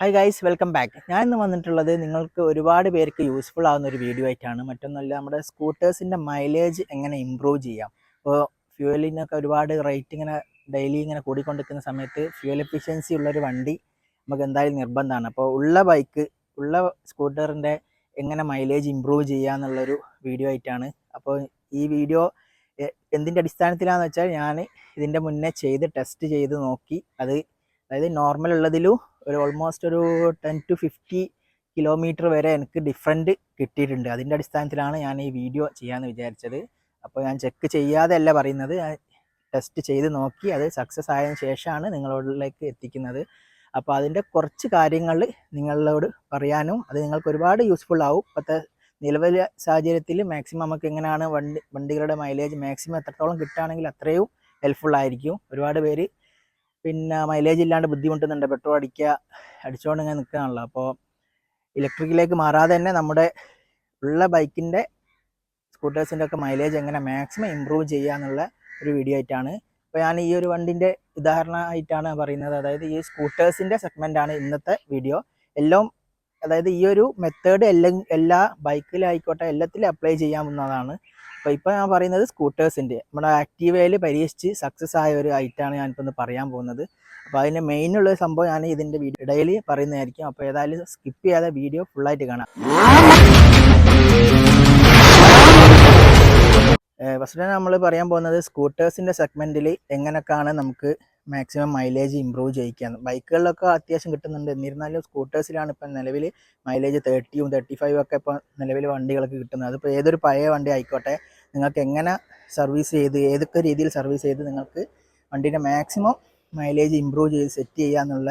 Hi guys welcome back ഞാൻ ഇന്ന് വന്നിട്ടുള്ളത് നിങ്ങൾക്ക് ഒരുപാട് പേർക്ക് യൂസ്ഫുൾ ആവുന്ന ഒരു വീഡിയോ ആയിട്ടാണ്. മറ്റൊന്നല്ല നമ്മുടെ സ്കൂട്ടേഴ്സിന്റെ മൈലേജ് എങ്ങനെ ഇമ്പ്രൂവ് ചെയ്യാം. ഇപ്പോൾ ഫ്യൂവലിനൊക്കെ ഒരുപാട് റേറ്റ് ഇങ്ങനെ ഡെയിലി ഇങ്ങനെ കൂടിക്കൊണ്ടിരിക്കുന്ന സമയത്ത് ഫ്യൂവൽ എഫിഷ്യൻസി ഉള്ളൊരു വണ്ടി നമുക്ക് എന്തായാലും നിർബന്ധമാണ്. അപ്പോൾ ഉള്ള ബൈക്ക് ഉള്ള സ്കൂട്ടറിന്റെ എങ്ങനെ മൈലേജ് ഇമ്പ്രൂവ് ചെയ്യുക എന്നുള്ളൊരു വീഡിയോ ആയിട്ടാണ്. അപ്പോൾ ഈ വീഡിയോ എന്തിന്റെ അടിസ്ഥാനത്തിലാണെന്ന് വെച്ചാൽ ഞാൻ ഇതിന്റെ മുന്നേ ചെയ്ത് ടെസ്റ്റ് ചെയ്ത് നോക്കി. അത് അതായത് നോർമൽ ഉള്ളതിലും ഒരു ഓൾമോസ്റ്റ് ഒരു ടെൻ ടു ഫിഫ്റ്റി കിലോമീറ്റർ വരെ എനിക്ക് ഡിഫറെന്റ് കിട്ടിയിട്ടുണ്ട്. അതിന്റെ അടിസ്ഥാനത്തിലാണ് ഞാൻ ഈ വീഡിയോ ചെയ്യാമെന്ന് വിചാരിച്ചത്. അപ്പോൾ ഞാൻ ചെക്ക് ചെയ്യാതെ അല്ല പറയുന്നത് ടെസ്റ്റ് ചെയ്ത് നോക്കി അത് സക്സസ് ആയതിനു ശേഷമാണ് നിങ്ങളോടിലേക്ക് എത്തിക്കുന്നത്. അപ്പോൾ അതിന്റെ കുറച്ച് കാര്യങ്ങൾ നിങ്ങളോട് പറയാനും അത് നിങ്ങൾക്ക് ഒരുപാട് യൂസ്ഫുൾ ആവും. ഇപ്പോഴത്തെ നിലവിലെ സാഹചര്യത്തിൽ മാക്സിമം നമുക്ക് എങ്ങനെയാണ് വണ്ടി വണ്ടികളുടെ മൈലേജ് മാക്സിമം എത്രത്തോളം കിട്ടുകയാണെങ്കിൽ അത്രയും ഹെൽപ്ഫുൾ ആയിരിക്കും. ഒരുപാട് പേര് പിന്നെ മൈലേജ് ഇല്ലാണ്ട് ബുദ്ധിമുട്ടുന്നുണ്ട്. പെട്രോൾ അടിക്കുക അടിച്ചുകൊണ്ട് ഇങ്ങനെ നിൽക്കുകയാണല്ലോ അപ്പോൾ ഇലക്ട്രിക്കിലേക്ക് മാറാതെ തന്നെ നമ്മുടെ ഉള്ള ബൈക്കിന്റെ സ്കൂട്ടേഴ്സിന്റെ ഒക്കെ മൈലേജ് എങ്ങനെ മാക്സിമം ഇമ്പ്രൂവ് ചെയ്യുക എന്നുള്ള ഒരു വീഡിയോ ആയിട്ടാണ്. അപ്പോൾ ഞാൻ ഈ ഒരു വണ്ടിന്റെ ഉദാഹരണമായിട്ടാണ് പറയുന്നത്. അതായത് ഈ സ്കൂട്ടേഴ്സിന്റെ സെഗ്മെന്റാണ് ഇന്നത്തെ വീഡിയോ എല്ലാം അതായത് ഈ ഒരു മെത്തേഡ് എല്ലാ ബൈക്കിലായിക്കോട്ടെ എല്ലാത്തിലും അപ്ലൈ ചെയ്യാവുന്നതാണ്. അപ്പോൾ ഇപ്പോൾ ഞാൻ പറയുന്നത് സ്കൂട്ടേഴ്സിന്റെ നമ്മുടെ ആക്റ്റീവയിൽ പരീക്ഷിച്ച് സക്സസ് ആയ ഒരു ഐറ്റാണ് ഞാനിപ്പോൾ ഒന്ന് പറയാൻ പോകുന്നത്. അപ്പോൾ അതിന്റെ മെയിൻ ഉള്ള സംഭവം ഞാൻ ഇതിന്റെ വീഡിയോ ഇടയിൽ പറയുന്നതായിരിക്കും. അപ്പോൾ ഏതായാലും സ്കിപ്പ് ചെയ്യാതെ വീഡിയോ ഫുള്ളായിട്ട് കാണാം. ഫസ്റ്റ് നമ്മൾ പറയാൻ പോകുന്നത് സ്കൂട്ടേഴ്സിന്റെ സെഗ്മെന്റിൽ എങ്ങനെയൊക്കെയാണ് നമുക്ക് മാക്സിമം മൈലേജ് ഇമ്പ്രൂവ് ചെയ്യിക്കാന്ന് ബൈക്കുകളിലൊക്കെ അത്യാവശ്യം കിട്ടുന്നുണ്ട്. എന്നിരുന്നാലും സ്കൂട്ടേഴ്സിലാണ് ഇപ്പം നിലവിൽ മൈലേജ് തേർട്ടിയും തേർട്ടി ഫൈവ് ഒക്കെ ഇപ്പോൾ നിലവിൽ വണ്ടികളൊക്കെ കിട്ടുന്നത്. അതിപ്പോൾ ഏതൊരു പഴയ വണ്ടി ആയിക്കോട്ടെ നിങ്ങൾക്ക് എങ്ങനെ സർവീസ് ചെയ്ത് ഏതൊക്കെ രീതിയിൽ സർവീസ് ചെയ്ത് നിങ്ങൾക്ക് വണ്ടീന്റെ മാക്സിമം മൈലേജ് ഇമ്പ്രൂവ് ചെയ്ത് സെറ്റ് ചെയ്യുക എന്നുള്ള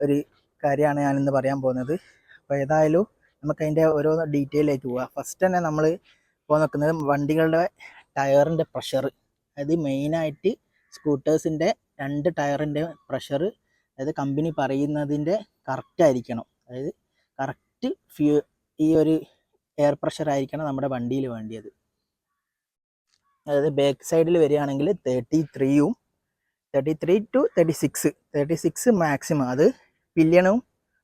ഒരു കാര്യമാണ് ഞാനിന്ന് പറയാൻ പോകുന്നത്. അപ്പോൾ ഏതായാലും നമുക്ക് അതിന്റെ ഓരോ ഡീറ്റെയിലേക്ക് പോവാം. ഫസ്റ്റ് തന്നെ നമ്മൾ ഇപ്പോൾ നോക്കുന്നത് വണ്ടികളുടെ ടയറിന്റെ പ്രഷർ അതായത് മെയിനായിട്ട് സ്കൂട്ടേഴ്സിന്റെ രണ്ട് ടയറിന്റെ പ്രഷർ അതായത് കമ്പനി പറയുന്നതിന്റെ കറക്റ്റ് ആയിരിക്കണം. അതായത് കറക്റ്റ് ഫ്യൂ ഈ ഒരു എയർ പ്രഷർ ആയിരിക്കണം നമ്മുടെ വണ്ടിയിൽ വേണ്ടിയത്. അതായത് ബാക്ക് സൈഡിൽ വരികയാണെങ്കിൽ തേർട്ടി ത്രീയും thirty three two thirty six thirty six maximum അത് പില്യണും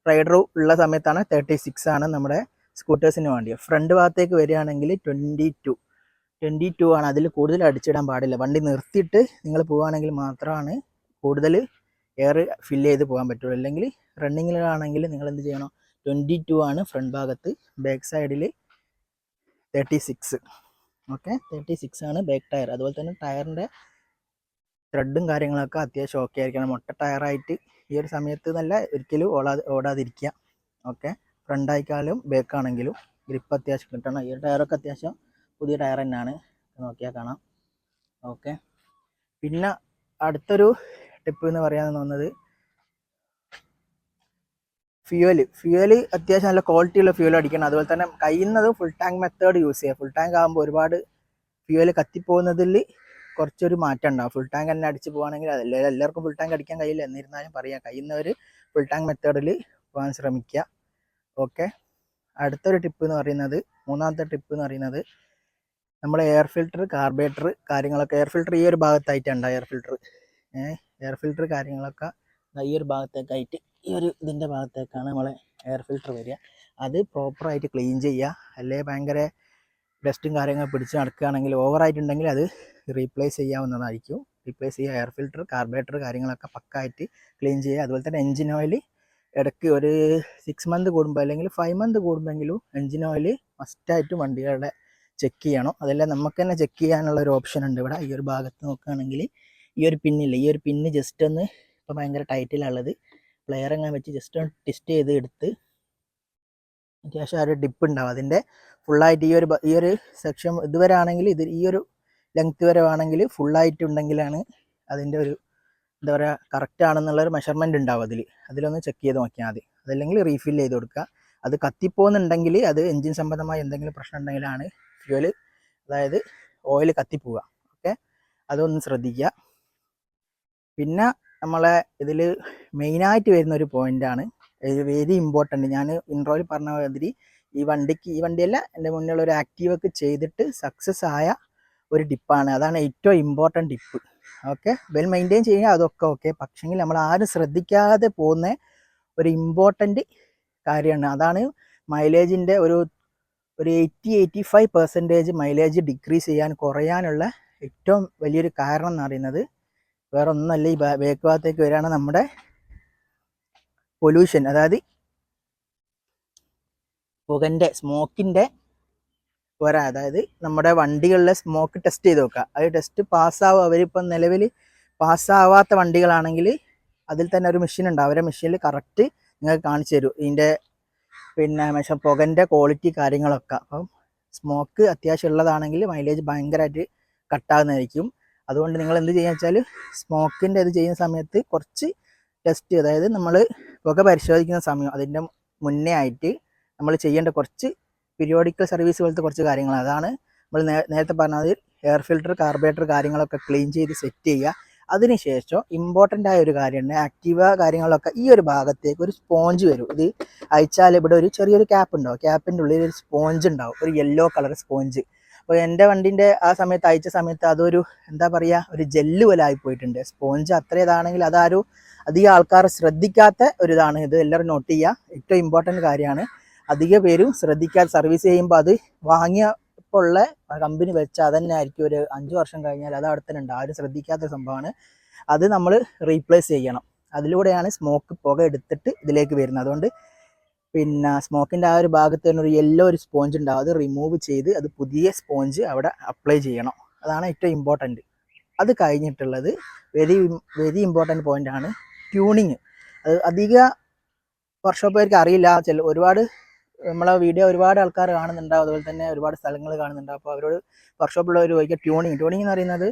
റൈഡറും ഉള്ള സമയത്താണ് തേർട്ടി സിക്സ് ആണ് നമ്മുടെ സ്കൂട്ടേഴ്സിന് വേണ്ടിയത്. ഫ്രണ്ട് ഭാഗത്തേക്ക് വരികയാണെങ്കിൽ ട്വന്റി ടു ട്വന്റി ടു ആണ്. അതിൽ കൂടുതൽ അടിച്ചിടാൻ പാടില്ല. വണ്ടി നിർത്തിയിട്ട് നിങ്ങൾ പോവുകയാണെങ്കിൽ മാത്രമാണ് കൂടുതൽ എയർ ഫില്ല് ചെയ്ത് പോകാൻ പറ്റുള്ളൂ. അല്ലെങ്കിൽ റണ്ണിങ്ങിലാണെങ്കിൽ നിങ്ങൾ എന്ത് ചെയ്യണം? ട്വന്റി ടു ആണ് ഫ്രണ്ട് ഭാഗത്ത് ബാക്ക് സൈഡിൽ thirty six okay thirty six ആണ് ബാക്ക് ടയർ അതുപോലെ തന്നെ ടയറിന്റെ ത്രെഡും കാര്യങ്ങളൊക്കെ അത്യാവശ്യം ഓക്കെ ആയിരിക്കണം. മൊട്ട ടയറായിട്ട് ഈ ഒരു സമയത്ത് നല്ല ഒരിക്കലും ഓടാതെ ഓടാതിരിക്കുക. ഓക്കെ ഫ്രണ്ടായിക്കാലും ബാക്ക് ആണെങ്കിലും ഗ്രിപ്പ് അത്യാവശ്യം കിട്ടണം. ഈ ടയറൊക്കെ അത്യാവശ്യം പുതിയ ടയർ തന്നെയാണ്. നോക്കിയാൽ കാണാം. ഓക്കെ പിന്നെ അടുത്തൊരു ടിപ്പ് എന്ന് പറയാൻ തോന്നുന്നത് ഫ്യൂവൽ ഫ്യൂവൽ അത്യാവശ്യം നല്ല ക്വാളിറ്റിയുള്ള ഫ്യൂവൽ അടിക്കണം. അതുപോലെ തന്നെ കഴിയുന്നത് ഫുൾ ടാങ്ക് മെത്തേഡ് യൂസ് ചെയ്യുക ഫുൾ ടാങ്ക് ആകുമ്പോൾ ഒരുപാട് ഫ്യൂവൽ കത്തിപ്പോകുന്നതിൽ കുറച്ചൊരു മാറ്റം ഉണ്ടാവും. ഫുൾ ടാങ്ക് തന്നെ അടിച്ച് പോകുകയാണെങ്കിൽ അതല്ല എല്ലാവർക്കും ഫുൾ ടാങ്ക് അടിക്കാൻ കഴിയില്ല. എന്നിരുന്നാലും പറയാം കഴിയുന്നവർ ഫുൾ ടാങ്ക് മെത്തേഡിൽ പോകാൻ ശ്രമിക്കുക. ഓക്കെ അടുത്തൊരു ടിപ്പ് എന്ന് പറയുന്നത് മൂന്നാമത്തെ ടിപ്പ് എന്ന് പറയുന്നത് നമ്മൾ എയർ ഫിൽട്ടർ കാർബേറ്റർ കാര്യങ്ങളൊക്കെ. എയർ ഫിൽട്ടർ ഈ ഒരു ഭാഗത്തായിട്ടുണ്ട് എയർ ഫിൽട്ടർ എയർ ഫിൽട്ടർ കാര്യങ്ങളൊക്കെ ഈ ഒരു ഭാഗത്തേക്കായിട്ട് ഈ ഒരു ഇതിന്റെ ഭാഗത്തേക്കാണ് നമ്മളെ എയർ ഫിൽറ്റർ വരിക. അത് പ്രോപ്പറായിട്ട് ക്ലീൻ ചെയ്യുക. അല്ലേ? ഭയങ്കര ഡസ്റ്റും കാര്യങ്ങൾ പിടിച്ച് നടക്കുകയാണെങ്കിൽ ഓവറായിട്ടുണ്ടെങ്കിൽ അത് റീപ്ലേസ് ചെയ്യാവുന്നതായിരിക്കും. റീപ്ലേസ് ചെയ്യുക എയർ ഫിൽറ്റർ കാർബേറ്റർ കാര്യങ്ങളൊക്കെ പക്കായിട്ട് ക്ലീൻ ചെയ്യുക. അതുപോലെ തന്നെ എൻജിൻ ഓയിൽ ഇടയ്ക്ക് ഒരു സിക്സ് മന്ത് കൂടുമ്പോൾ അല്ലെങ്കിൽ ഫൈവ് മന്ത് കൂടുമ്പോഴെങ്കിലും എൻജിൻ ഓയിൽ മസ്റ്റായിട്ടും വണ്ടികളുടെ ചെക്ക് ചെയ്യണം. അതെല്ലാം നമുക്ക് തന്നെ ചെക്ക് ചെയ്യാനുള്ള ഒരു ഓപ്ഷൻ ഉണ്ട് ഇവിടെ. ഈ ഒരു ഭാഗത്ത് നോക്കുകയാണെങ്കിൽ ഈ ഒരു പിന്നില്ല ഈ ഒരു പിന്ന് ജസ്റ്റ് ഒന്ന് ഇപ്പോൾ ഭയങ്കര ടൈറ്റിലുള്ളത് പ്ലെയർ എങ്ങനെ വെച്ച് ജസ്റ്റ് ഒന്ന് ടെസ്റ്റ് ചെയ്ത് എടുത്ത് അത്യാവശ്യം ആ ഒരു ഡിപ്പ് ഉണ്ടാവും. അതിന്റെ ഫുള്ളായിട്ട് ഈ ഒരു ഈ ഒരു സെക്ഷൻ ഇതുവരെ ആണെങ്കിൽ ഇത് ഈ ഒരു ലെങ്ത് വരെ ആണെങ്കിൽ ഫുള്ളായിട്ട് ഉണ്ടെങ്കിലാണ് അതിന്റെ ഒരു എന്താ പറയുക കറക്റ്റ് ആണെന്നുള്ളൊരു മെഷർമെന്റ് ഉണ്ടാവും അതിൽ അതിലൊന്ന് ചെക്ക് ചെയ്ത് നോക്കിയാൽ മതി. അതല്ലെങ്കിൽ റീഫിൽ ചെയ്ത് കൊടുക്കുക. അത് കത്തിപ്പോകുന്നുണ്ടെങ്കിൽ അത് എൻജിൻ സംബന്ധമായ എന്തെങ്കിലും പ്രശ്നം ഉണ്ടെങ്കിലാണ് ഫ്യൂവൽ അതായത് ഓയിൽ കത്തിപ്പോവുക. ഓക്കെ അതൊന്ന് ശ്രദ്ധിക്കുക. പിന്നെ നമ്മളെ ഇതിൽ മെയിനായിട്ട് വരുന്ന ഒരു പോയിന്റാണ് വെരി ഇമ്പോർട്ടന്റ് ഞാൻ ഇൻട്രോയിൽ പറഞ്ഞ മാതിരി ഈ വണ്ടിക്ക് ഈ വണ്ടിയല്ല എന്റെ മുന്നിലുള്ള ഒരു ആക്റ്റീവൊക്കെ ചെയ്തിട്ട് സക്സസ് ആയ ഒരു ടിപ്പാണ്. അതാണ് ഏറ്റവും important tip okay well maintain ചെയ്യുക അതൊക്കെ ഓക്കെ പക്ഷെങ്കിൽ നമ്മൾ ആരും ശ്രദ്ധിക്കാതെ പോകുന്ന ഒരു ഇമ്പോർട്ടന്റ് കാര്യമാണ്. അതാണ് മൈലേജിന്റെ ഒരു ഒരു eighty eighty five percentage mileage decrease ചെയ്യാൻ കുറയാനുള്ള ഏറ്റവും വലിയൊരു കാരണം എന്ന് പറയുന്നത് വേറെ ഒന്നല്ല ഈ ബേക്ക് ഭാഗത്തേക്ക് വരികയാണ് നമ്മുടെ പൊല്യൂഷൻ അതായത് പുകന്റെ സ്മോക്കിന്റെ പോരാ അതായത് നമ്മുടെ വണ്ടികളിലെ സ്മോക്ക് ടെസ്റ്റ് ചെയ്ത് നോക്കുക. അത് ടെസ്റ്റ് പാസ്സാവും അവരിപ്പം നിലവിൽ പാസ്സാവാത്ത വണ്ടികളാണെങ്കിൽ അതിൽ തന്നെ ഒരു മെഷീൻ ഉണ്ട്. അവരെ മെഷീനിൽ കറക്റ്റ് നിങ്ങൾക്ക് കാണിച്ചു തരും. ഇതിന്റെ പിന്നെ മെഷീൻ പുകന്റെ ക്വാളിറ്റി കാര്യങ്ങളൊക്കെ. അപ്പം സ്മോക്ക് അത്യാവശ്യം ഉള്ളതാണെങ്കിൽ മൈലേജ് ഭയങ്കരമായിട്ട് കട്ടാകുന്നതായിരിക്കും അതുകൊണ്ട് നിങ്ങൾ എന്ത് ചെയ്യുക വെച്ചാൽ സ്മോക്കിന്റെ ഇത് ചെയ്യുന്ന സമയത്ത് കുറച്ച് ടെസ്റ്റ് അതായത് നമ്മൾ പുക പരിശോധിക്കുന്ന സമയം അതിന്റെ മുന്നേ ആയിട്ട് നമ്മൾ ചെയ്യേണ്ട കുറച്ച് പീരിയോഡിക്കൽ സർവീസ് പോലത്തെ കുറച്ച് കാര്യങ്ങൾ അതാണ് നമ്മൾ നേരത്തെ പറഞ്ഞത് എയർ ഫിൽറ്റർ കാർബറേറ്റർ കാര്യങ്ങളൊക്കെ ക്ലീൻ ചെയ്ത് സെറ്റ് ചെയ്യുക. അതിനുശേഷം ഇമ്പോർട്ടന്റ് ആയ ഒരു കാര്യമുണ്ട് ആക്റ്റീവ കാര്യങ്ങളൊക്കെ ഈ ഒരു ഭാഗത്തേക്ക് ഒരു സ്പോഞ്ച് വരും. ഇത് അയച്ചാൽ ഇവിടെ ഒരു ചെറിയൊരു ക്യാപ്പ് ഉണ്ടാവും. ക്യാപ്പിന്റെ ഉള്ളിൽ ഒരു സ്പോഞ്ച് ഉണ്ടാവും. ഒരു യെല്ലോ കളർ സ്പോഞ്ച് അപ്പോൾ എന്റെ വണ്ടിന്റെ ആ സമയത്ത് അയച്ച സമയത്ത് അതൊരു എന്താ പറയുക ഒരു ജെല്ല് പോലെ ആയി പോയിട്ടുണ്ട്. സ്പോഞ്ച് അത്ര ഇതാണെങ്കിൽ അതാരും അധികം ആൾക്കാർ ശ്രദ്ധിക്കാത്ത ഒരു ഇതാണ് ഇത് എല്ലാവരും നോട്ട് ചെയ്യുക. ഏറ്റവും ഇമ്പോർട്ടന്റ് കാര്യമാണ്. അധിക പേരും ശ്രദ്ധിക്കാതെ സർവീസ് ചെയ്യുമ്പോൾ അത് വാങ്ങിയ ഇപ്പോൾ ഉള്ള കമ്പനി വെച്ച അതന്നെ ആയിരിക്കും ഒരു അഞ്ച് വർഷം കഴിഞ്ഞാൽ അത് അവിടെ തന്നെ ഉണ്ട്. ആരും ശ്രദ്ധിക്കാത്ത സംഭവമാണ്. അത് നമ്മൾ റീപ്ലേസ് ചെയ്യണം. അതിലൂടെയാണ് സ്മോക്ക് പുക എടുത്തിട്ട് ഇതിലേക്ക് വരുന്നത്. അതുകൊണ്ട് പിന്നെ സ്മോക്കിന്റെ ആ ഒരു ഭാഗത്ത് തന്നെ ഒരു യെല്ലോ ഒരു സ്പോഞ്ച് ഉണ്ടാവും അത് റിമൂവ് ചെയ്ത് അത് പുതിയ സ്പോഞ്ച് അവിടെ അപ്ലൈ ചെയ്യണം. അതാണ് ഏറ്റവും ഇമ്പോർട്ടന്റ് അത് കഴിഞ്ഞിട്ടുള്ളത് വെരി വെരി ഇമ്പോർട്ടന്റ് ആണ് ട്യൂണിങ് അത് അധിക വർക്ക്ഷോപ്പുകാർക്ക് അറിയില്ല. ചില ഒരുപാട് നമ്മളെ വീഡിയോ ഒരുപാട് ആൾക്കാർ കാണുന്നുണ്ടാവും അതുപോലെ തന്നെ ഒരുപാട് സ്ഥലങ്ങൾ കാണുന്നുണ്ടാവും അപ്പോൾ അവരോട് വർക്ക്ഷോപ്പുള്ളവർ ചോദിക്കുക ട്യൂണിങ് ട്യൂണിങ് എന്ന് പറയുന്നത്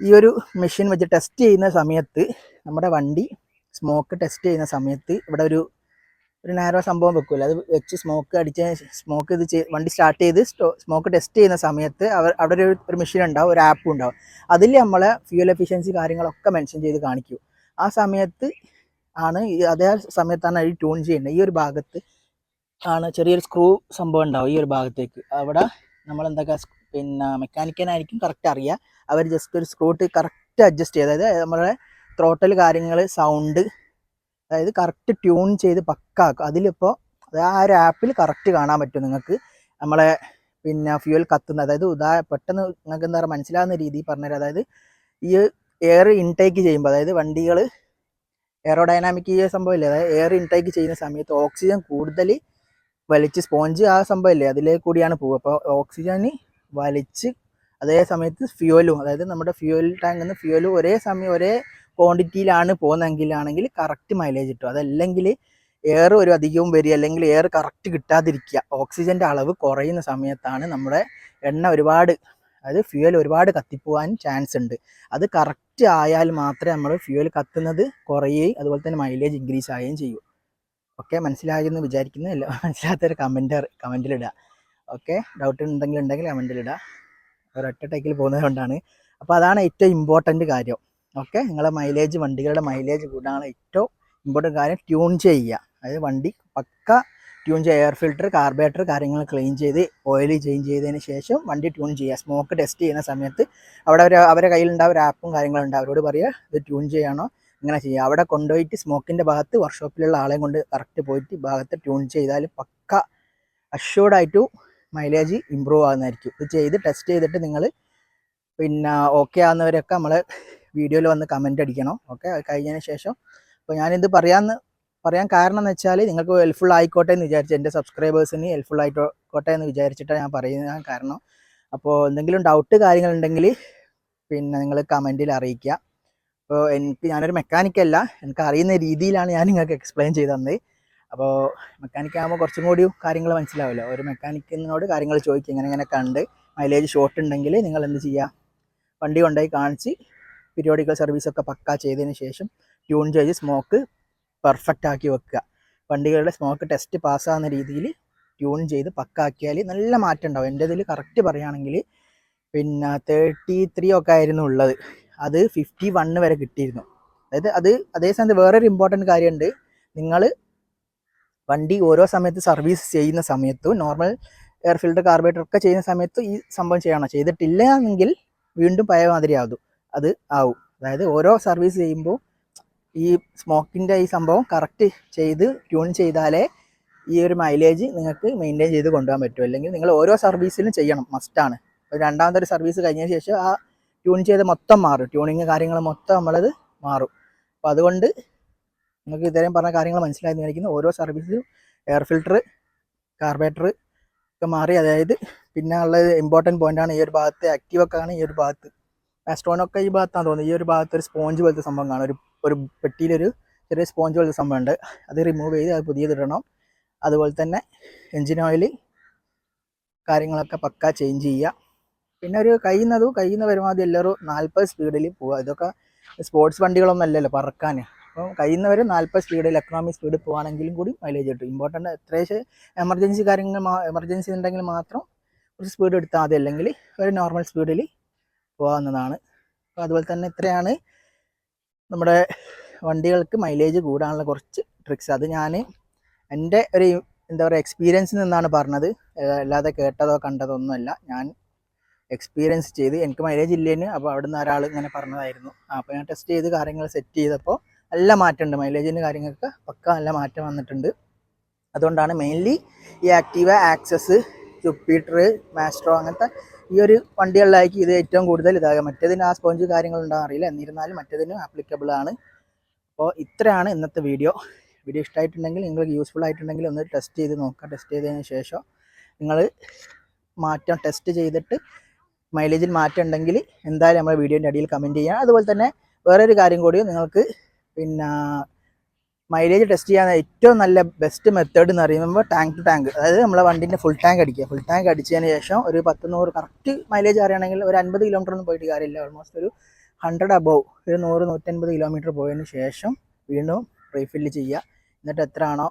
ഈ ഒരു മെഷീൻ വെച്ച് ടെസ്റ്റ് ചെയ്യുന്ന സമയത്ത് നമ്മുടെ വണ്ടി സ്മോക്ക് ടെസ്റ്റ് ചെയ്യുന്ന സമയത്ത് ഇവിടെ ഒരു ഒരു നാരോ സംഭവം വെക്കൂല. അത് വെച്ച് സ്മോക്ക് അടിച്ച് സ്മോക്ക് ഇത് വണ്ടി സ്റ്റാർട്ട് ചെയ്ത് സ്മോക്ക് ടെസ്റ്റ് ചെയ്യുന്ന സമയത്ത് അവർ അവിടെ ഒരു ഒരു മെഷീൻ ഉണ്ടാവും ഒരു ആപ്പ് ഉണ്ടാവും. അതിൽ നമ്മൾ ഫ്യൂൽ എഫിഷ്യൻസി കാര്യങ്ങളൊക്കെ മെൻഷൻ ചെയ്ത് കാണിക്കൂ. ആ സമയത്ത് ആണ് അതേ സമയത്താണ് ഈ ട്യൂൺ ചെയ്യേണ്ടത് ഈ ഒരു ഭാഗത്ത് ആണ് ചെറിയൊരു സ്ക്രൂ സംഭവം ഉണ്ടാവും ഈ ഒരു ഭാഗത്തേക്ക്. അവിടെ നമ്മൾ എന്തൊക്കെ പിന്നെ മെക്കാനിക്കനായിരിക്കും കറക്റ്റ് അറിയുക അവർ ജസ്റ്റ് ഒരു സ്ക്രൂട്ട് കറക്റ്റ് അഡ്ജസ്റ്റ് ചെയ്യുക അതായത് നമ്മുടെ ത്രോട്ടൽ കാര്യങ്ങൾ സൗണ്ട് അതായത് കറക്റ്റ് ട്യൂൺ ചെയ്ത് പക്കാക്കും അതിലിപ്പോൾ അത് ആ ഒരു ആപ്പിൽ കറക്റ്റ് കാണാൻ പറ്റും നിങ്ങൾക്ക്. നമ്മളെ പിന്നെ ഫ്യൂൽ കത്തുന്ന അതായത് ഉദാ പെട്ടെന്ന് നിങ്ങൾക്ക് എന്താ പറയുക മനസ്സിലാവുന്ന രീതിയിൽ പറഞ്ഞുതരാം. അതായത് ഈ എയർ ഇൻടേക്ക് ചെയ്യുമ്പോൾ അതായത് വണ്ടികൾ എയറോഡൈനാമിക് ഈ സംഭവമില്ലേ അതായത് എയർ ഇൻടേക്ക് ചെയ്യുന്ന സമയത്ത് ഓക്സിജൻ കൂടുതൽ വലിച്ച് സ്പോഞ്ച് ആ സംഭവമില്ലേ അതിലേ കൂടിയാണ് പോവുക. അപ്പോൾ ഓക്സിജന് വലിച്ച് അതേ സമയത്ത് ഫ്യൂലും അതായത് നമ്മുടെ ഫ്യൂൽ ടാങ്കിൽ നിന്ന് ഫ്യൂലും ഒരേ സമയം ഒരേ ക്വാണ്ടിറ്റിയിലാണ് പോകുന്നതെങ്കിലാണെങ്കിൽ കറക്റ്റ് മൈലേജ് കിട്ടും. അതല്ലെങ്കിൽ എയർ ഒരു അധികവും വരിക അല്ലെങ്കിൽ എയർ കറക്റ്റ് കിട്ടാതിരിക്കുക. ഓക്സിജന്റെ അളവ് കുറയുന്ന സമയത്താണ് നമ്മുടെ എണ്ണ ഒരുപാട് അതായത് ഫ്യൂവൽ ഒരുപാട് കത്തിപ്പോവാൻ ചാൻസ് ഉണ്ട്. അത് കറക്റ്റ് ആയാൽ മാത്രമേ നമ്മൾ ഫ്യൂവൽ കത്തുന്നത് കുറയുകയും അതുപോലെ തന്നെ മൈലേജ് ഇൻക്രീസ് ആവുകയും ചെയ്യൂ. ഓക്കെ മനസ്സിലായെന്ന് വിചാരിക്കുന്നു. ഇല്ല മനസ്സിലാത്തൊരു കമന്റ് കമന്റിലിടുക ഓക്കെ ഡൗട്ട് ഉണ്ടെങ്കിൽ ഉണ്ടെങ്കിൽ കമന്റിലിടുക ഒരൊറ്റ ടൈക്കിൽ പോകുന്നത് കൊണ്ടാണ്. അപ്പോൾ അതാണ് ഏറ്റവും ഇമ്പോർട്ടന്റ് കാര്യം. ഓക്കെ നിങ്ങളെ മൈലേജ് വണ്ടികളുടെ മൈലേജ് കൂടാനുള്ള ഏറ്റവും ഇമ്പോർട്ടന്റ് കാര്യം ട്യൂൺ ചെയ്യുക. അതായത് വണ്ടി പക്ക ട്യൂൺ ചെയ്യുക. എയർ ഫിൽറ്റർ കാർബേറ്റർ കാര്യങ്ങൾ ക്ലീൻ ചെയ്ത് ഓയിൽ ചേഞ്ച് ചെയ്തതിന് ശേഷം വണ്ടി ട്യൂൺ ചെയ്യുക. സ്മോക്ക് ടെസ്റ്റ് ചെയ്യുന്ന സമയത്ത് അവിടെ അവർ അവരെ കയ്യിലുണ്ടാവും ഒരു ആപ്പും കാര്യങ്ങളുണ്ട് അവരോട് പറയുക ഇത് ട്യൂൺ ചെയ്യണോ? ഇങ്ങനെ ചെയ്യുക. അവിടെ കൊണ്ടുപോയിട്ട് സ്മോക്കിന്റെ ഭാഗത്ത് വർക്ക്ഷോപ്പിലുള്ള ആളെയും കൊണ്ട് കറക്റ്റ് പോയിട്ട് ഭാഗത്ത് ട്യൂൺ ചെയ്താൽ പക്ക ആയിട്ട് മൈലേജ് ഇമ്പ്രൂവ് ആകുന്നതായിരിക്കും ഇത് ചെയ്ത് ടെസ്റ്റ് ചെയ്തിട്ട് നിങ്ങൾ പിന്നെ ഓക്കെ ആകുന്നവരൊക്കെ നമ്മൾ വീഡിയോയിൽ വന്ന് കമന്റ് അടിക്കണം. ഓക്കെ അത് കഴിഞ്ഞതിന് ശേഷം അപ്പോൾ ഞാനിത് പറയാമെന്ന് പറയാൻ കാരണം എന്ന് വെച്ചാൽ നിങ്ങൾക്ക് ഹെൽപ്ഫുൾ ആയിക്കോട്ടെ എന്ന് വിചാരിച്ചു എന്റെ സബ്സ്ക്രൈബേഴ്സിന് ഹെൽപ്ഫുൾ ആയിക്കോട്ടെ എന്ന് വിചാരിച്ചിട്ടാണ് ഞാൻ പറയുന്നത് കാരണം. അപ്പോൾ എന്തെങ്കിലും ഡൗട്ട് കാര്യങ്ങളുണ്ടെങ്കിൽ പിന്നെ നിങ്ങൾ കമന്റിൽ അറിയിക്കുക. അപ്പോൾ എനിക്ക് ഞാനൊരു മെക്കാനിക്കല്ല എനിക്ക് അറിയുന്ന രീതിയിലാണ് ഞാൻ നിങ്ങൾക്ക് എക്സ്പ്ലെയിൻ ചെയ്ത് തന്നത്. അപ്പോൾ മെക്കാനിക് ആകുമ്പോൾ കുറച്ചും കൂടി കാര്യങ്ങൾ മനസ്സിലാവില്ല. ഒരു മെക്കാനിക്കിനോട് കാര്യങ്ങൾ ചോദിക്കുക. ഇങ്ങനെ ഇങ്ങനെ കണ്ട് മൈലേജ് ഷോർട്ട് ഉണ്ടെങ്കിൽ നിങ്ങൾ എന്ത് ചെയ്യുക? വണ്ടി കൊണ്ടുപോയി കാണിച്ച് പീരിയോഡിക്കൽ സർവീസൊക്കെ പക്കാ ചെയ്തതിന് ശേഷം ട്യൂൺ ചെയ്ത് സ്മോക്ക് പെർഫെക്റ്റ് ആക്കി വെക്കുക. വണ്ടികളുടെ സ്മോക്ക് ടെസ്റ്റ് പാസ്സാകുന്ന രീതിയിൽ ട്യൂൺ ചെയ്ത് പക്കാക്കിയാൽ നല്ല മാറ്റം ഉണ്ടാവും. എന്റെ ഇതിൽ കറക്റ്റ് പറയുകയാണെങ്കിൽ പിന്നെ തേർട്ടി ത്രീ ഒക്കെ ആയിരുന്നു ഉള്ളത്. അത് ഫിഫ്റ്റി വണ്ണ് വരെ കിട്ടിയിരുന്നു. അതായത് അത് അതേ സമയത്ത് വേറൊരു ഇമ്പോർട്ടന്റ് കാര്യമുണ്ട്. നിങ്ങൾ വണ്ടി ഓരോ സമയത്ത് സർവീസ് ചെയ്യുന്ന സമയത്തും നോർമൽ എയർ ഫിൽറ്റർ കാർബറേറ്റർ ഒക്കെ ചെയ്യുന്ന സമയത്തും ഈ സംഭവം ചെയ്യണം. ചെയ്തിട്ടില്ല എങ്കിൽ വീണ്ടും പഴയ മാതിരി ആകും അത് ആവും. അതായത് ഓരോ സർവീസ് ചെയ്യുമ്പോൾ ഈ സ്മോക്കിന്റെ ഈ സംഭവം കറക്റ്റ് ചെയ്ത് ട്യൂൺ ചെയ്താലേ ഈ ഒരു മൈലേജ് നിങ്ങൾക്ക് മെയിന്റെയിൻ ചെയ്ത് കൊണ്ടുപോകാൻ പറ്റും. അല്ലെങ്കിൽ നിങ്ങൾ ഓരോ സർവീസിലും ചെയ്യണം മസ്റ്റാണ് രണ്ടാമത്തെ ഒരു സർവീസ് കഴിഞ്ഞതിന് ശേഷം ആ ട്യൂൺ ചെയ്ത് മൊത്തം മാറും. ട്യൂണിങ് കാര്യങ്ങൾ മൊത്തം നമ്മളത് മാറും. അപ്പോൾ അതുകൊണ്ട് നിങ്ങൾക്ക് ഇത്രയും പറഞ്ഞ കാര്യങ്ങൾ മനസ്സിലായി വിചാരിക്കുന്നു. ഓരോ സർവീസിലും എയർ ഫിൽട്ടർ കാർബേറ്റർ ഒക്കെ മാറി. അതായത് പിന്നെ ഉള്ളത് ഇമ്പോർട്ടന്റ് പോയിന്റാണ് ഈ ഒരു ഭാഗത്ത് ആക്റ്റീവ് ഒക്കെ ആണ് ഈ ഒരു ഭാഗത്ത്. ആസ്ട്രോണൊക്കെ ഈ ഭാഗത്താണ് തോന്നുന്നത് ഈ ഒരു ഭാഗത്ത് ഒരു സ്പോഞ്ച് പോലത്തെ സംഭവം കാണും. ഒരു ഒരു പെട്ടിയിലൊരു ചെറിയ സ്പോഞ്ച് പോലത്തെ സംഭവം ഉണ്ട് അത് റിമൂവ് ചെയ്ത് അത് പുതിയതിടണം. അതുപോലെ തന്നെ എൻജിൻ ഓയിൽ കാര്യങ്ങളൊക്കെ പക്ക ചേഞ്ച് ചെയ്യുക. പിന്നെ ഒരു കഴിയുന്നതും കഴിയുന്ന പരമാവധി എല്ലാവരും നാൽപ്പത് സ്പീഡിൽ പോവുക. ഇതൊക്കെ സ്പോർട്സ് വണ്ടികളൊന്നും അല്ലല്ലോ പറക്കാൻ അപ്പോൾ കഴിയുന്നവർ നാൽപ്പത് സ്പീഡിൽ എക്കണോമി സ്പീഡിൽ പോകുകയാണെങ്കിലും കൂടി മൈലേജ് കിട്ടും. ഇമ്പോർട്ടന്റ് എത്രയും എമർജൻസി കാര്യങ്ങൾ എമർജൻസി ഉണ്ടെങ്കിൽ മാത്രം കുറച്ച് സ്പീഡ് എടുത്താൽ മതി. അല്ലെങ്കിൽ ഒരു നോർമൽ സ്പീഡിൽ പോകാവുന്നതാണ് അപ്പോൾ അതുപോലെ തന്നെ ഇത്രയാണ് നമ്മുടെ വണ്ടികൾക്ക് മൈലേജ് കൂടാനുള്ള കുറച്ച് ട്രിക്സ് അത് ഞാൻ എന്റെ ഒരു എന്താ പറയുക എക്സ്പീരിയൻസിൽ നിന്നാണ് പറഞ്ഞത്. അല്ലാതെ കേട്ടതോ കണ്ടതോ ഒന്നുമല്ല. ഞാൻ എക്സ്പീരിയൻസ് ചെയ്ത് എനിക്ക് മൈലേജ് ഇല്ലേന് അപ്പോൾ അവിടെ നിന്ന് ഒരാൾ ഇങ്ങനെ പറഞ്ഞതായിരുന്നു. അപ്പോൾ ഞാൻ ടെസ്റ്റ് ചെയ്ത് കാര്യങ്ങൾ സെറ്റ് ചെയ്തപ്പോൾ നല്ല മാറ്റമുണ്ട്. മൈലേജിന്റെ കാര്യങ്ങൾക്ക് പക്ക നല്ല മാറ്റം വന്നിട്ടുണ്ട്. അതുകൊണ്ടാണ് മെയിൻലി ഈ ആക്റ്റീവ ആക്സസ് ജുപ്പീറ്റർ മാസ്ട്രോ അങ്ങനത്തെ ഈ ഒരു വണ്ടികളിലായിരിക്കും ഇത് ഏറ്റവും കൂടുതൽ ഇതാകുക. മറ്റേതിന് ആ സ്പോഞ്ച് കാര്യങ്ങളുണ്ടാകാൻ അറിയില്ല. എന്നിരുന്നാലും മറ്റേതിന് ആപ്ലിക്കബിൾ ആണ്. അപ്പോൾ ഇത്രയാണ് ഇന്നത്തെ വീഡിയോ വീഡിയോ ഇഷ്ടമായിട്ടുണ്ടെങ്കിൽ നിങ്ങൾക്ക് യൂസ്ഫുൾ ആയിട്ടുണ്ടെങ്കിൽ ഒന്ന് ടെസ്റ്റ് ചെയ്ത് നോക്കുക. ടെസ്റ്റ് ചെയ്തതിന് ശേഷം നിങ്ങൾ മാറ്റം ടെസ്റ്റ് ചെയ്തിട്ട് മൈലേജിൽ മാറ്റം ഉണ്ടെങ്കിൽ എന്തായാലും നമ്മുടെ വീഡിയോന്റെ അടിയിൽ കമന്റ് ചെയ്യുക. അതുപോലെ തന്നെ വേറൊരു കാര്യം കൂടി നിങ്ങൾക്ക് പിന്നെ മൈലേജ് ടെസ്റ്റ് ചെയ്യാൻ ഏറ്റവും നല്ല ബെസ്റ്റ് മെത്തേഡ് എന്ന് പറയുമ്പോൾ ടാങ്ക് ടു ടാങ്ക് അതായത് നമ്മളെ വണ്ടിന്റെ ഫുൾ ടാങ്ക് അടിക്കുക. ഫുൾ ടാങ്ക് അടിച്ചതിന് ശേഷം ഒരു പത്ത് നൂറ് കറക്റ്റ് മൈലേജ് അറിയണമെങ്കിൽ ഒരു അൻപത് കിലോമീറ്റർ ഒന്നും പോയിട്ട് കാര്യമില്ല. ഓൾമോസ്റ്റ് ഒരു ഹൺഡ്രഡ് അബവ് ഒരു നൂറ് നൂറ്റൻപത് കിലോമീറ്റർ പോയതിന് ശേഷം വീണ്ടും റീഫില്ല് ചെയ്യുക. എന്നിട്ട് എത്ര ആണോ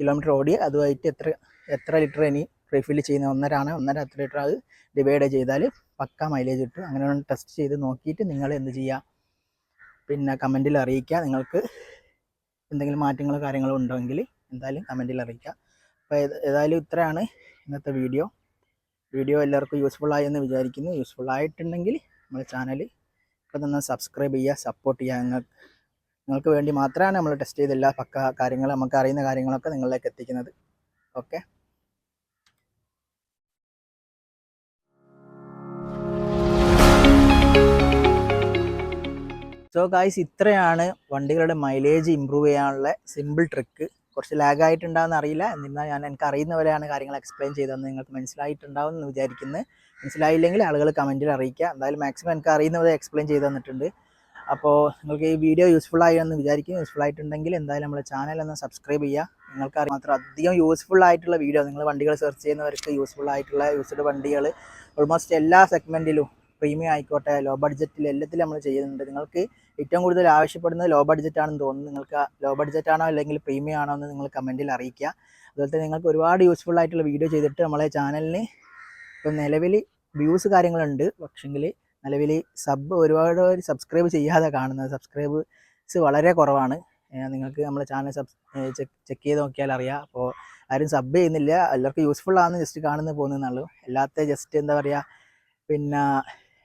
കിലോമീറ്റർ ഓടി അതുമായിട്ട് എത്ര എത്ര ലിറ്റർ ഇനി റീഫില്ല് ചെയ്യുന്ന ഒന്നര ആണ് ഒന്നര എത്ര ലിറ്റർ അത് ഡിവൈഡ് ചെയ്താൽ പക്ക മൈലേജ് കിട്ടും. അങ്ങനെ ടെസ്റ്റ് ചെയ്ത് നോക്കിയിട്ട് നിങ്ങൾ എന്ത് ചെയ്യുക? പിന്നെ കമന്റിൽ അറിയിക്കുക. നിങ്ങൾക്ക് എന്തെങ്കിലും മാറ്റങ്ങളോ കാര്യങ്ങളോ ഉണ്ടെങ്കിൽ എന്തായാലും കമന്റിൽ അറിയിക്കുക. അപ്പോൾ ഏത് ഏതായാലും ഇത്രയാണ് ഇന്നത്തെ വീഡിയോ വീഡിയോ എല്ലാവർക്കും യൂസ്ഫുൾ ആയി എന്ന് വിചാരിക്കുന്നു. യൂസ്ഫുൾ ആയിട്ടുണ്ടെങ്കിൽ നമ്മുടെ ചാനൽ ഇപ്പോൾ തന്നെ സബ്സ്ക്രൈബ് ചെയ്യുക സപ്പോർട്ട് ചെയ്യുക. നിങ്ങൾക്ക് നിങ്ങൾക്ക് വേണ്ടി മാത്രമാണ് നമ്മൾ ടെസ്റ്റ് ചെയ്ത എല്ലാ പക്ക കാര്യങ്ങളും നമുക്ക് അറിയുന്ന കാര്യങ്ങളൊക്കെ നിങ്ങളിലേക്ക് എത്തിക്കുന്നത്. ഓക്കെ സോ ഗായ്സ് ഇത്രയാണ് വണ്ടികളുടെ മൈലേജ് ഇമ്പ്രൂവ് ചെയ്യാനുള്ള സിമ്പിൾ ട്രിക്ക് കുറച്ച് ലാഗ് ആയിട്ടുണ്ടാകുന്ന അറിയില്ല. എന്നിരുന്നാൽ ഞാൻ എനിക്ക് അറിയുന്ന പോലെയാണ് കാര്യങ്ങൾ എക്സ്പ്ലെയിൻ ചെയ്തതെന്ന് നിങ്ങൾക്ക് മനസ്സിലായിട്ടുണ്ടാവും എന്ന് വിചാരിക്കുന്നു. മനസ്സിലായില്ലെങ്കിൽ ആളുകൾ കമന്റിൽ അറിയിക്കുക. എന്തായാലും മാക്സിമം എനിക്ക് അറിയുന്ന പോലെ എക്സ്പ്ലെയിൻ ചെയ്ത് തന്നിട്ടുണ്ട്. അപ്പോൾ നിങ്ങൾക്ക് ഈ വീഡിയോ യൂസ്ഫുൾ ആയി എന്ന് വിചാരിക്കും യൂസ്ഫുൾ ആയിട്ടുണ്ടെങ്കിൽ എന്തായാലും നമ്മുടെ ചാനൽ ഒന്ന് സബ്സ്ക്രൈബ് ചെയ്യുക. നിങ്ങൾക്ക് മാത്രം അധികം യൂസ്ഫുൾ ആയിട്ടുള്ള വീഡിയോ നിങ്ങൾ വണ്ടികൾ സെർച്ച് ചെയ്യുന്നവർക്ക് യൂസ്ഫുൾ ആയിട്ടുള്ള യൂസ്ഡ് വണ്ടികൾ ഓൾമോസ്റ്റ് എല്ലാ സെഗ്മെന്റിലും പ്രീമിയം ആയിക്കോട്ടെ ലോ ബഡ്ജറ്റിൽ എല്ലാത്തിലും നമ്മൾ ചെയ്യുന്നുണ്ട്. നിങ്ങൾക്ക് ഏറ്റവും കൂടുതൽ ആവശ്യപ്പെടുന്നത് ലോ ബഡ്ജറ്റ് ആണെന്ന് തോന്നുന്നു. നിങ്ങൾക്ക് ലോ ബഡ്ജറ്റ് ആണോ അല്ലെങ്കിൽ പ്രീമിയം ആണോ എന്ന് നിങ്ങൾ കമന്റിൽ അറിയിക്കുക. അതുപോലെ തന്നെ നിങ്ങൾക്ക് ഒരുപാട് യൂസ്ഫുൾ ആയിട്ടുള്ള വീഡിയോ ചെയ്തിട്ട് നമ്മളെ ചാനലിന് ഇപ്പം നിലവിൽ വ്യൂസ് കാര്യങ്ങളുണ്ട്. പക്ഷെങ്കിൽ നിലവിൽ സബ് ഒരുപാട് സബ്സ്ക്രൈബ് ചെയ്യാതെ കാണുന്നത്. സബ്സ്ക്രൈബ്സ് വളരെ കുറവാണ്. നിങ്ങൾക്ക് നമ്മളെ ചാനൽ സബ് ചെക്ക് ചെയ്ത് നോക്കിയാൽ അറിയാം. അപ്പോൾ ആരും സബ് ചെയ്യുന്നില്ല. എല്ലാവർക്കും യൂസ്ഫുൾ ആണെന്ന് ജസ്റ്റ് കാണുന്നു പോകുന്നതെന്നുള്ളൂ അല്ലാത്ത ജസ്റ്റ് എന്താ പറയുക പിന്നെ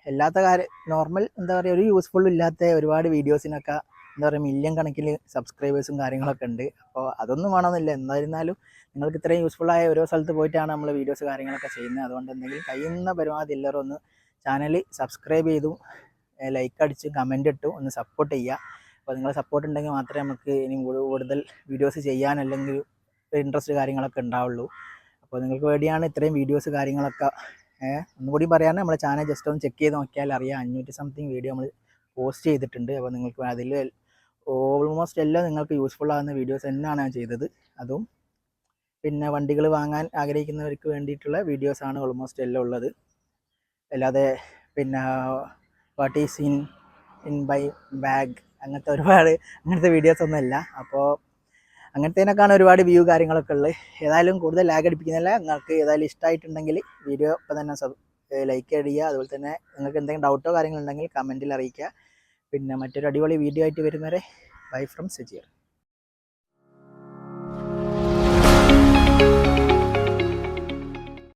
അല്ലാത്ത കാര്യം നോർമൽ എന്താ പറയുക ഒരു യൂസ്ഫുൾ ഇല്ലാത്ത ഒരുപാട് വീഡിയോസിനൊക്കെ എന്താ പറയുക മില്യൺ കണക്കിൽ സബ്സ്ക്രൈബേഴ്സും കാര്യങ്ങളൊക്കെ ഉണ്ട്. അപ്പോൾ അതൊന്നും വേണമെന്നില്ല. എന്തായിരുന്നാലും നിങ്ങൾക്ക് ഇത്രയും യൂസ്ഫുൾ ആയ ഓരോ സ്ഥലത്ത് പോയിട്ടാണ് നമ്മൾ വീഡിയോസ് കാര്യങ്ങളൊക്കെ ചെയ്യുന്നത്. അതുകൊണ്ട് എന്തെങ്കിലും കഴിയുന്ന പരമാവധി എല്ലാവരും ഒന്ന് ചാനൽ സബ്സ്ക്രൈബ് ചെയ്തു ലൈക്ക് അടിച്ച് കമന്റ് ഇട്ടു ഒന്ന് സപ്പോർട്ട് ചെയ്യുക. അപ്പോൾ നിങ്ങളെ സപ്പോർട്ട് ഉണ്ടെങ്കിൽ മാത്രമേ നമുക്ക് ഇനി കൂടുതൽ വീഡിയോസ് ചെയ്യാൻ അല്ലെങ്കിൽ ഇൻട്രസ്റ്റ് കാര്യങ്ങളൊക്കെ ഉണ്ടാവുള്ളൂ. അപ്പോൾ നിങ്ങൾക്ക് വേണ്ടിയാണ് ഇത്രയും വീഡിയോസ് കാര്യങ്ങളൊക്കെ ഒന്നുകൂടി പറയാൻ നമ്മുടെ ചാനൽ ജസ്റ്റ് ഒന്ന് ചെക്ക് ചെയ്ത് നോക്കിയാൽ അറിയാം. അഞ്ഞൂറ്റി സംതിങ് വീഡിയോ നമ്മൾ പോസ്റ്റ് ചെയ്തിട്ടുണ്ട്. അപ്പോൾ നിങ്ങൾക്ക് അതിൽ ഓൾമോസ്റ്റ് എല്ലാം നിങ്ങൾക്ക് യൂസ്ഫുൾ ആകുന്ന വീഡിയോസ് തന്നെയാണ് ഞാൻ ചെയ്തത്. അതും പിന്നെ വണ്ടികൾ വാങ്ങാൻ ആഗ്രഹിക്കുന്നവർക്ക് വേണ്ടിയിട്ടുള്ള വീഡിയോസാണ് ഓൾമോസ്റ്റ് എല്ലാം ഉള്ളത്. അല്ലാതെ പിന്നെ what is in in by bag അങ്ങനത്തെ ഒരുപാട് അങ്ങനത്തെ വീഡിയോസ് ഒന്നുമല്ല. അപ്പോൾ അങ്ങനത്തേനൊക്കെയാണ് ഒരുപാട് വ്യൂ കാര്യങ്ങളൊക്കെ ഉള്ളത് ഏതായാലും കൂടുതൽ ലാഗ് അടിപ്പിക്കുന്നില്ല നിങ്ങൾക്ക് ഏതായാലും ഇഷ്ടമായിട്ടുണ്ടെങ്കിൽ വീഡിയോ ഇപ്പം തന്നെ സബ് ലൈക്ക് ചെയ്യുക അതുപോലെ തന്നെ നിങ്ങൾക്ക് എന്തെങ്കിലും ഡൗട്ടോ കാര്യങ്ങളുണ്ടെങ്കിൽ കമന്റിൽ അറിയിക്കുക. പിന്നെ മറ്റൊരു അടിപൊളി വീഡിയോ ആയിട്ട് വരുന്നവരെ ബൈ ഫ്രം സജിയർ